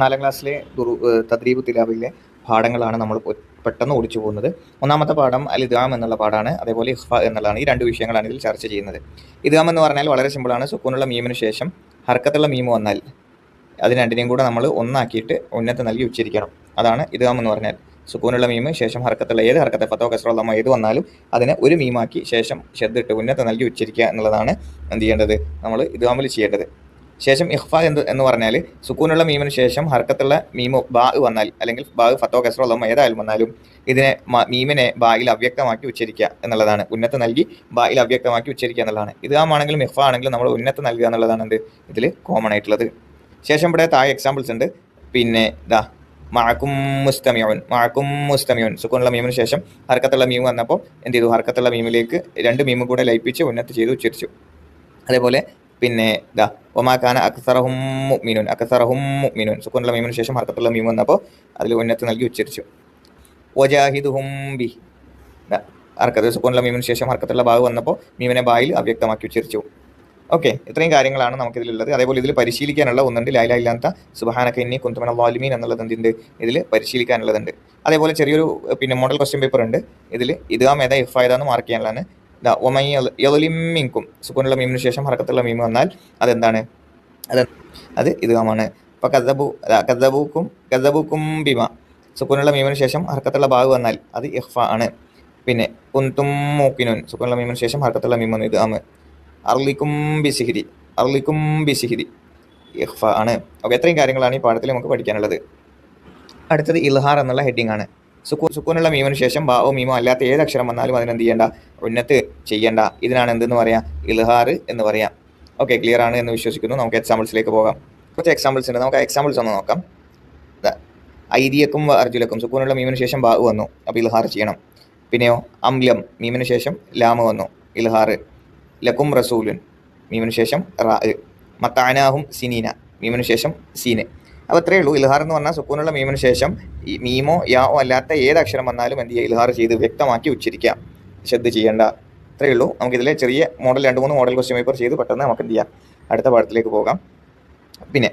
നാലാം ക്ലാസ്സിലെ ഏഹ് തദ്രീബ് തിലാബിലെ പാഠങ്ങളാണ് നമ്മൾ പെട്ടെന്ന് ഓടിച്ചു പോകുന്നത്. ഒന്നാമത്തെ പാഠം അൽ ഇദ്ഗാം എന്നുള്ള പാഠമാണ് അതേപോലെ ഇഹ്ഫ എന്നുള്ളതാണ്. ഈ രണ്ട് വിഷയങ്ങളാണ് ഇതിൽ ചർച്ച ചെയ്യുന്നത്. ഇദ്ഗാം എന്ന് പറഞ്ഞാൽ വളരെ സിമ്പിളാണ് സുക്കൂനുള്ള മീമിന് ശേഷം ഹർക്കത്തുള്ള മീമ് വന്നാൽ അത് രണ്ടിനെയും കൂടെ നമ്മൾ ഒന്നാക്കിയിട്ട് ഉന്നത്ത് നൽകി ഉച്ചരിക്കണം. അതാണ് ഇദ്ഗാം എന്ന് പറഞ്ഞാൽ. സുക്കൂനുള്ള മീമ് ശേഷം ഹർക്കത്തുള്ള ഏത് ഹർക്കത്തെ ഫത്തോ കസറുള്ള ഏത് വന്നാലും അതിനെ ഒരു മീമാക്കി ശേഷം ഷെദ്ദിട്ട് ഉന്നത്ത് നൽകി ഉച്ചരിക്കുക എന്നുള്ളതാണ് എന്ത് ചെയ്യേണ്ടത്? നമ്മൾ ഇദ്ഗാമിൽ ചെയ്യേണ്ടത്. ശേഷം ഇഹ്ഫ എന്ത് എന്ന് പറഞ്ഞാൽ സുക്കൂനുള്ള മീമിന് ശേഷം ഹർക്കത്തുള്ള മീമ് ബാ വന്നാൽ അല്ലെങ്കിൽ ബാ ഫത്തോ കസറുള്ള ഏതായാലും വന്നാലും ഇതിനെ മീമിനെ ബായിൽ അവ്യക്തമാക്കി ഉച്ചരിക്കുക എന്നുള്ളതാണ്. ഉന്നത്ത് നൽകി ബായിൽ അവ്യക്തമാക്കി ഉച്ചരിക്കുക എന്നുള്ളതാണ്. ഇത് ആണെങ്കിലും ഇഹ്ഫ ആണെങ്കിലും നമ്മൾ ഉന്നത്ത് നൽകുക എന്നുള്ളതാണ് എന്ത് ഇതിൽ കോമൺ ആയിട്ടുള്ളത്. ശേഷം ഇവിടെ താഴെ എക്സാമ്പിൾസ് ഉണ്ട്. പിന്നെ ഇതാ മഴക്കും മുസ്തമിയോൻ മഴക്കും മുസ്തമിയോൻ സുക്കൂനുള്ള മീമിന് ശേഷം ഹർക്കത്തുള്ള മീം വന്നപ്പോൾ എന്ത് ചെയ്തു? ഹർക്കത്തുള്ള മീമിലേക്ക് രണ്ട് മീമും കൂടെ ലയിപ്പിച്ച് ഉന്നത്ത് ചെയ്ത് ഉച്ചരിച്ചു. അതേപോലെ പിന്നെ ദാ ഒമാക്കാന അക്സറഹും മിനുൻ അക്സറഹും മിനുൻ സുക്കുനുള്ള മീമിന് ശേഷം ഹർക്കത്തുള്ള മീം വന്നപ്പോൾ അതിൽ ഉന്നത്ത് നൽകി ഉച്ചരിച്ചു. വജാഹിദുഹും ബി ഹർക്കത്ത് സുക്കൂനുള്ള മീമിന് ശേഷം ഹർക്കത്തുള്ള ഭാഗം വന്നപ്പോൾ മീമിനെ ബായിൽ അവ്യക്തമാക്കി ഉച്ചരിച്ചു. ഓക്കെ ഇത്രയും കാര്യങ്ങളാണ് നമുക്കിതിലുള്ളത്. അതേപോലെ ഇതിൽ പരിശീലിക്കാനുള്ള ഒന്നുണ്ട്. ലൈല ഇല്ലാത്ത സുബഹാനക്ക ഇന്നി കുന്തമന വാലിമീൻ എന്നുള്ളത് എന്തിന്റെ ഇതിൽ പരിശീലിക്കാനുള്ളതുണ്ട്. അതേപോലെ ചെറിയൊരു പിന്നെ മോഡൽ ക്വസ്റ്റ്യൻ പേപ്പർ ഉണ്ട്. ഇതിൽ ഇതാം ഏതാ എഫ് ആയതാന്ന് മാർക്ക് ചെയ്യാനുള്ളതാണ്. ഒമൈ സുക്കൂനുള്ള മീമിന് ശേഷം ഹർക്കത്തുള്ള മീം വന്നാൽ അതെന്താണ്? അത് അത് ഇതുമാണ് അപ്പോൾ കദബു കദബൂക്കും കദബൂക്കും ബിമ സുക്കൂനുള്ള മീമിന് ശേഷം ഹർക്കത്തുള്ള ബാഗ് വന്നാൽ അത് ഇഹ്ഫ ആണ്. പിന്നെ കുന്തും മൂക്കിനുൻ സുക്കൂനുള്ള മീമിന് ശേഷം ഹർക്കത്തുള്ള മീം വന്നു ഇത് ആമ് അർലിക്കും ബിസിഹിരി അർലിക്കും ബിസിഹിരി ഇഹ്ഫ ആണ്. ഓക്കെ എത്രയും കാര്യങ്ങളാണ് ഈ പാഠത്തിൽ നമുക്ക് പഠിക്കാനുള്ളത്. അടുത്തത് ഇൽഹാർ എന്നുള്ള ഹെഡിങ് ആണ്. സുക്കൂ സുക്കൂനുള്ള മീമിന് ശേഷം ബാവോ മീമോ അല്ലാത്ത ഏത് അക്ഷരം വന്നാലും അതിനെന്ത് ചെയ്യേണ്ട? ഉന്നത്ത് ചെയ്യേണ്ട. ഇതിനാണ് എന്തെന്ന് പറയാം? ഇൽഹാർ എന്ന് പറയാം. ഓക്കെ ക്ലിയർ ആണ് എന്ന് വിശ്വസിക്കുന്നു. നമുക്ക് എക്സാമ്പിൾസിലേക്ക് പോകാം. കുറച്ച് എക്സാമ്പിൾസ് ഉണ്ട്. നമുക്ക് എക്സാമ്പിൾസ് ഒന്ന് നോക്കാം. ഐദിയക്കും അർജുലക്കും സുക്കൂനുള്ള മീമിന് ശേഷം ബാവ് വന്നു. അപ്പോൾ ഇൽഹാർ ചെയ്യണം. പിന്നെയോ അംലം മീമിന് ശേഷം ലാമ് വന്നു. ഇൽഹാർ. ലക്കും റസൂലുൻ മീമിന് ശേഷം റാ മത്താനാഹും സിനീന മീമിന് ശേഷം സീന്. അപ്പോൾ അത്രയേ ഉള്ളൂ. ഇൽഹാർ എന്ന് പറഞ്ഞാൽ സുക്കൂനുള്ള മീമിന് ശേഷം ഈ മീമോ യാവോ അല്ലാത്ത ഏത് അക്ഷരം വന്നാലും എന്ത് ചെയ്യുക? ഇൽഹാർ ചെയ്ത് വ്യക്തമാക്കി ഉച്ചരിക്കാം. ശ്രദ്ധ ചെയ്യേണ്ട. അത്രയേ ഉള്ളൂ. നമുക്കിതിലെ ചെറിയ മോഡൽ രണ്ട് മൂന്ന് മോഡൽ ക്വസ്റ്റ്യൻ പേപ്പർ ചെയ്ത് പെട്ടെന്ന് നമുക്ക് എന്ത് ചെയ്യാം? അടുത്ത പാഠത്തിലേക്ക് പോകാം. പിന്നെ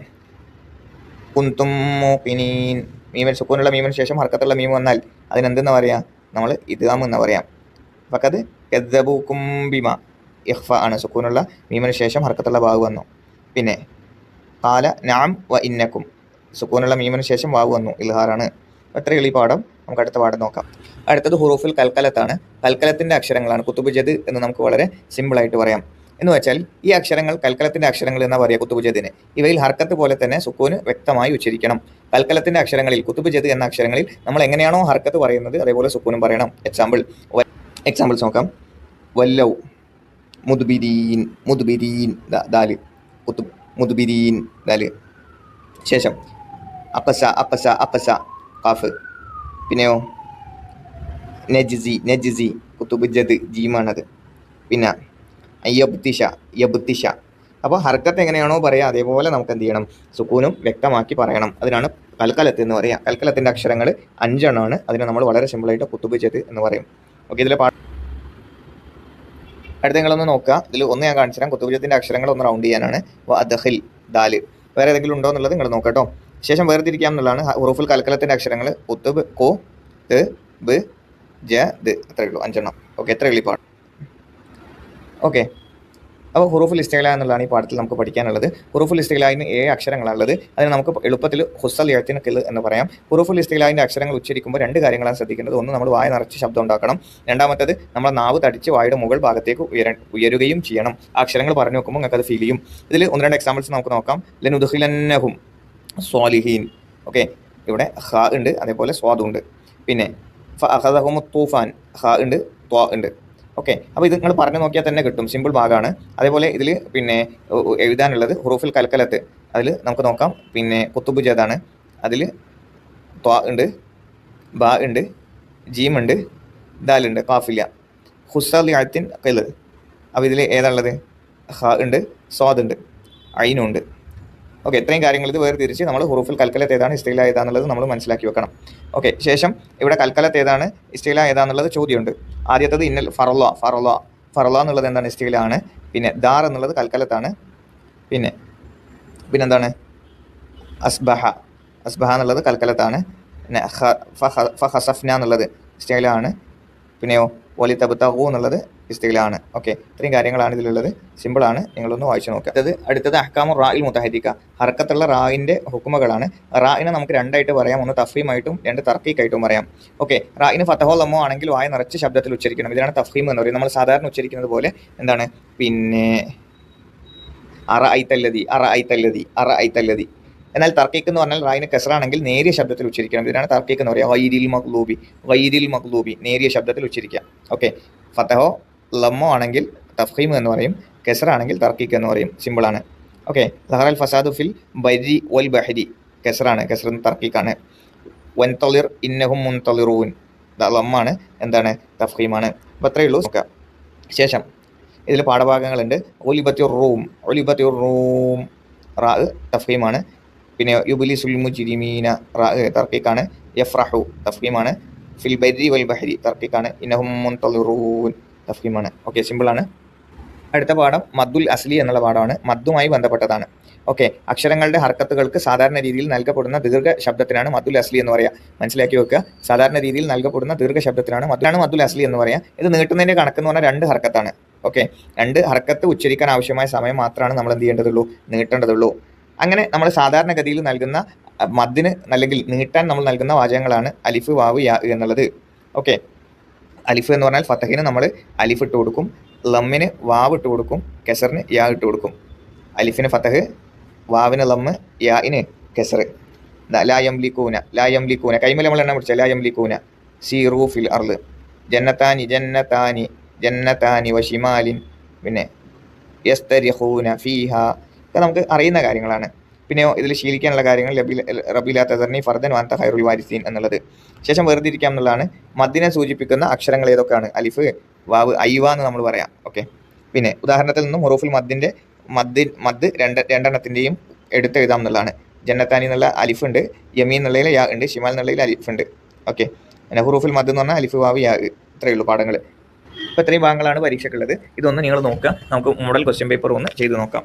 കുന്തും മൂക്കിനീൻ മീമൻ സുക്കൂനുള്ള മീമിന് ശേഷം ഹർക്കത്തുള്ള മീം വന്നാൽ അതിനെന്തെന്ന് പറയാം? നമ്മൾ ഇതാം എന്ന് പറയാം. പക്കത് കദ്ദബൂക്കും ബിമ ഇഹ്ഫ ആണ് സുക്കൂനുള്ള മീമിന് ശേഷം ഹർക്കത്തുള്ള ഭാഗ് വന്നു. പിന്നെ കാല നാം വ ഇന്നക്കും സുക്കൂനുള്ള മീമിന് ശേഷം വാവ് വന്നു. ഇൽഹാറാണ് എത്ര എളി പാഠം. നമുക്ക് അടുത്ത പാഠം നോക്കാം. അടുത്തത് ഹുറൂഫിൽ കൽക്കലത്താണ്. കൽക്കലത്തിന്റെ അക്ഷരങ്ങളാണ് കുത്തുബുജദ് എന്ന് നമുക്ക് വളരെ സിമ്പിളായിട്ട് പറയാം. എന്ന് വെച്ചാൽ ഈ അക്ഷരങ്ങൾ കൽക്കലത്തിന്റെ അക്ഷരങ്ങൾ എന്നാ പറയുക കുത്തുബുജദിന്? ഇവയിൽ ഹർക്കത്ത് പോലെ തന്നെ സുക്കൂന് വ്യക്തമായി ഉച്ചരിക്കണം. കൽക്കലത്തിന്റെ അക്ഷരങ്ങളിൽ കുത്തുബുജദ് എന്ന അക്ഷരങ്ങളിൽ നമ്മൾ എങ്ങനെയാണോ ഹർക്കത്ത് പറയുന്നത് അതേപോലെ സുക്കൂനും പറയണം. എക്സാമ്പിൾ എക്സാമ്പിൾസ് നോക്കാം. വല്ലൗ മുദ്ബിരീൻ മുദ്ബിരീൻ ദാൽ കുത്തു മുദ്ബിരീൻ ദാൽ. ശേഷം അപ്പസ അപ്പസ അപ്പസ കാഫ് പിന്നെയോ നജ്സി നജ്സി കുത്തുബുജത് ജീമാണത് പിന്നെ യബ്തിഷ യബ്തിഷ അപ്പോൾ ഹർക്കത്ത് എങ്ങനെയാണോ പറയുക അതേപോലെ നമുക്ക് എന്ത് ചെയ്യണം? സുക്കൂനും വ്യക്തമാക്കി പറയണം. അതിനാണ് കൽക്കലത്ത് എന്ന് പറയുക കൽക്കലത്തിന്റെ അക്ഷരങ്ങൾ അഞ്ചെണ്ണമാണ് അതിനെ നമ്മൾ വളരെ സിമ്പിളായിട്ട് കുത്തുപിച്ചത് എന്ന് പറയും. ഓക്കെ ഇതിലെ പാട്ട് അടുത്ത നിങ്ങളൊന്ന് നോക്കുക. ഇതിൽ ഒന്ന് ഞാൻ കാണിച്ചു തരാം കുത്തുപിച്ചത്തിന്റെ അക്ഷരങ്ങൾ ഒന്ന് റൗണ്ട് ചെയ്യാനാണ്. അപ്പോൾ അദഹിൽ ദാൽ. വേറെ ഏതെങ്കിലും ഉണ്ടോ എന്നുള്ളത് നിങ്ങൾ നോക്കട്ടോ ശേഷം വേർതിരിക്കാം എന്നുള്ളതാണ്. ഹുറൂഫുൽ കലക്കലത്തിന്റെ അക്ഷരങ്ങൾ ഉത്തുബ് കോ ത് ബ് ജ ദ് അത്രേ ഉള്ളൂ. അഞ്ചെണ്ണം. ഓക്കെ എത്ര എളുപ്പമാണ് ഓക്കെ. അപ്പോൾ ഹുറൂഫുൽ ഇസ്തേല എന്നുള്ളതാണ് ഈ പാഠത്തിൽ നമുക്ക് പഠിക്കാനുള്ളത്. ഹുറൂഫുൽ ഇസ്തേലായിന് ഏഴ് അക്ഷരങ്ങളാണുള്ളത്. അതിന് നമുക്ക് എളുപ്പത്തിൽ ഹുസൽ എഴുത്തിന് കിൽ എന്ന് പറയാം. ഹുറൂഫുൽ ഇസ്തേലായിന്റെ അക്ഷരങ്ങൾ ഉച്ചരിക്കുമ്പോൾ രണ്ട് കാര്യങ്ങളാണ് ശ്രദ്ധിക്കേണ്ടത്. ഒന്ന് നമ്മൾ വായ നിറച്ച് ശബ്ദം ഉണ്ടാക്കണം. രണ്ടാമത്തേത് നമ്മൾ നാവ് തടിച്ച് വായുടെ മുകൾ ഭാഗത്തേക്ക് ഉയര ഉയരുകയും ചെയ്യണം. അക്ഷരങ്ങൾ പറഞ്ഞു നോക്കുമ്പോൾ നിങ്ങൾക്ക് അത് ഫീൽ ചെയ്യും. ഇതിൽ ഒന്ന് രണ്ട് എക്സാമ്പിൾസ് നമുക്ക് നോക്കാം. ലനുദുഹിലന്നഹും സ്വാലിഹീൻ. ഓക്കെ? ഇവിടെ ഹ ഉണ്ട് അതേപോലെ സ്വാദും ഉണ്ട്. പിന്നെ തൂഫാൻ ഹ ഉണ്ട് ത്വാ ഉണ്ട്. ഓക്കെ? അപ്പോൾ ഇത് നിങ്ങൾ പറഞ്ഞു നോക്കിയാൽ തന്നെ കിട്ടും സിമ്പിൾ ഭാഗമാണ് അതേപോലെ ഇതിൽ പിന്നെ എഴുതാനുള്ളത് ഹുറൂഫിൽ കൽക്കലത്ത്. അതിൽ നമുക്ക് നോക്കാം പിന്നെ കുത്തുബുജാദാണ് അതിൽ ത്വാ ഉണ്ട് ബാ ഉണ്ട് ജീമുണ്ട് ദാലുണ്ട് കാഫില്ല. ഹുസലിയത്തിൻ കൽ അപ്പോൾ ഇതിൽ ഏതാണുള്ളത് ഹ ഉണ്ട് സ്വാദ് ഉണ്ട് അയിനുണ്ട് ഓക്കെ ഇത്രയും കാര്യങ്ങൾ ഇത് വേർതിരിച്ച് നമ്മൾ ഹുറൂഫിൽ കൽക്കലത്ത് ഏതാണ് ഇസ്തീല ഏതാന്നുള്ളത് നമ്മൾ മനസ്സിലാക്കി വെക്കണം. ഓക്കെ ശേഷം ഇവിടെ കൽക്കലത്ത് ഏതാണ് ഇസ്തീല ഏതാന്നുള്ളത് ചോദ്യമുണ്ട്. ആദ്യത്തത് ഇന്നൽ ഫറല ഫറല ഫറല എന്നുള്ളത് എന്താണ്? ഇസ്തീലാണ് പിന്നെ ദാർ എന്നുള്ളത് കൽക്കലത്താണ്. പിന്നെ പിന്നെന്താണ്? അസ്ബഹ. അസ്ബഹ എന്നുള്ളത് കൽക്കലത്താണ്. പിന്നെ ഫ ഫഹസഫ്ന എന്നുള്ളത് ആണ്. പിന്നെയോ? ഒലി തബുത്തഹു എന്നുള്ളത് ഇസ്തിലാണ് ഓക്കെ ഇത്രയും കാര്യങ്ങളാണ് ഇതിലുള്ളത്. സിമ്പിളാണ് നിങ്ങളൊന്ന് വായിച്ചു നോക്കുക. അടുത്തത് അടുത്തത് അഹ്കാമു റായിൽ മുത്തഹരിക്ക ഹർക്കത്തുള്ള റായിന്റെ ഹുക്കുമകളാണ്. റായിനെ നമുക്ക് രണ്ടായിട്ട് പറയാം. ഒന്ന് തഫീമായിട്ടും രണ്ട് തർക്കീക്കായിട്ടും പറയാം. ഓക്കെ റായിന് ഫതഹോ ആണെങ്കിൽ വായ നിറച്ച് ശബ്ദത്തിൽ ഉച്ചരിക്കണം. ഇതിനാണ് തഫീം എന്ന് പറയുന്നത്. നമ്മൾ സാധാരണ ഉച്ചരിക്കുന്നത് പോലെ എന്താണ്? പിന്നെ അറ ഐത്തല്ലതി അറ ഐത്തല്ലതി അറ ഐത്തല്ലതി എന്നാൽ തർക്കീക്ക് എന്ന് പറഞ്ഞാൽ റായിന് കെസറാണെങ്കിൽ നേരിയ ശബ്ദത്തിൽ ഉച്ചരിക്കണം. ഇതിനാണ് തർക്കീക്ക് എന്ന് പറയുക. വൈരിൽ മഖ്ലൂബി വൈരിൽ മഖ്ലൂബി നേരിയ ശബ്ദത്തിൽ ഉച്ചരിക്കുക. ഓക്കെ. ഫത്തഹോ ലമ്മോ ആണെങ്കിൽ തഫീം എന്ന് പറയും. കെസറാണെങ്കിൽ തർക്കീക്ക് എന്ന് പറയും. സിമ്പിളാണ് ഓക്കെ. ലഹറൽ ഫസാദു ഫിൽ ബരി വൽ ബഹരി. കെസറാണ് കെസർ തർക്കീക്കാണ്. വൻതളിർ ഇന്നഹും മുൻതളിറൂൻ. ലമ്മാണ് എന്താണ്? തഫീമാണ് അപ്പോൾ അത്രയേ ഉള്ളൂ. നോക്കാം ശേഷം ഇതിൽ പാഠഭാഗങ്ങളുണ്ട്. ഒലിബത്തി റൂം. ഒലിബത്തി റൂം. റാ തഫീമാണ് പിന്നെ യുബിലി സുൽമു ജിരിമീന റാ തർക്കിക്കാണ്. യഫ്രഹു തഫീമാണ് ഫിൽ ബരി വൽ ബഹരി തർക്കിക്കാണ്. ഇനഹും മുൻതളിറൂൻ തഫീമാണ് ഓക്കെ സിമ്പിളാണ്. അടുത്ത പാഠം മദ്ദുൽ അസ്ലി എന്നുള്ള പാഠമാണ്. മദ്ദുമായി ബന്ധപ്പെട്ടതാണ്. ഓക്കെ അക്ഷരങ്ങളുടെ ഹർക്കത്തുകൾക്ക് സാധാരണ രീതിയിൽ നൽകപ്പെടുന്ന ദീർഘ ശബ്ദത്തിനാണ് മദ്ദുൽ അസ്ലി എന്ന് പറയുക മനസ്സിലാക്കി വെക്കുക. സാധാരണ രീതിയിൽ നൽകപ്പെടുന്ന ദീർഘ ശബ്ദത്തിനാണ് മദ്ദുലാണ് മദ്ദുൽ അസ്ലി എന്ന് പറയുക ഇത് നീട്ടുന്നതിന്റെ കണക്ക് എന്ന് പറഞ്ഞാൽ രണ്ട് ഹർക്കത്താണ്. ഓക്കെ രണ്ട് ഹർക്കത്ത് ഉച്ചരിക്കാൻ ആവശ്യമായ സമയം മാത്രമാണ് നമ്മൾ എന്ത് ചെയ്യേണ്ടതുള്ളൂ? നീട്ടേണ്ടതുള്ളൂ. അങ്ങനെ നമ്മൾ സാധാരണഗതിയിൽ നൽകുന്ന മദ്ദിന് അല്ലെങ്കിൽ നീട്ടാൻ നമ്മൾ നൽകുന്ന വാചകങ്ങളാണ് അലിഫ് വാവ് യാ എന്നുള്ളത്. ഓക്കെ. അലിഫ് എന്ന് പറഞ്ഞാൽ ഫത്തഹിന് നമ്മൾ അലിഫ് ഇട്ട് കൊടുക്കും ലമ്മിന് വാവ് ഇട്ട് കൊടുക്കും കെസറിന് യാ ഇട്ട് കൊടുക്കും. അലിഫിന് ഫത്തഹ് വാവിന് ലമ്മ് യാ ഇന് കെസർ ലാ യംലിക്കൂന ലാ കൂന കൈമല നമ്മൾ എണ്ണം പിടിച്ച ലാ കൂന സി റൂഫിൽ അർൾ ജന്നത്താനി ജന്നത്താനി ജന്നത്താനി വഷിമാലിൻ പിന്നെ യസ്തരിഹൂന ഫീഹ ഇതൊക്കെ നമുക്ക് അറിയുന്ന കാര്യങ്ങളാണ്. പിന്നെയോ ഇതിൽ ശീലിക്കാനുള്ള കാര്യങ്ങൾ റബീല തസർണി ഫർദൻ വാൻത ഹൈറുൽ വാരിസീൻ എന്നുള്ളത്. ശേഷം വേർതിരിക്കാം എന്നുള്ളതാണ്. മദ്ദിനെ സൂചിപ്പിക്കുന്ന അക്ഷരങ്ങൾ ഏതൊക്കെയാണ്? അലിഫ് വാവ് ഐവ എന്ന് നമ്മൾ പറയാം. ഓക്കെ. പിന്നെ ഉദാഹരണത്തിൽ നിന്നും ഹുറൂഫുൽ മദ്ദിന്റെ മദ്ദിൻ മദ് രണ്ട് രണ്ടെണ്ണത്തിന്റെയും എടുത്തെഴുതാം എന്നുള്ളതാണ്. ജന്നത്താനി എന്നുള്ള അലിഫ് ഉണ്ട് യമീൻ എന്നുള്ളതിൽ യാ ഉണ്ട് ഷിമാൽ എന്നുള്ളതിൽ അലിഫ് ഉണ്ട്. ഓക്കെ. പിന്നെ ഹുറൂഫുൽ മദ് എന്ന് പറഞ്ഞാൽ അലിഫ് വാവ് യാ ഇത്രയേ ഉള്ളൂ പാഠങ്ങൾ. അപ്പോൾ ഇത്രയും ഭാഗങ്ങളാണ് പരീക്ഷയ്ക്കുള്ളത്. ഇതൊന്ന് നിങ്ങൾ നോക്കുക. നമുക്ക് മോഡൽ ക്വസ്റ്റ്യൻ പേപ്പർ ഒന്ന് ചെയ്ത് നോക്കാം.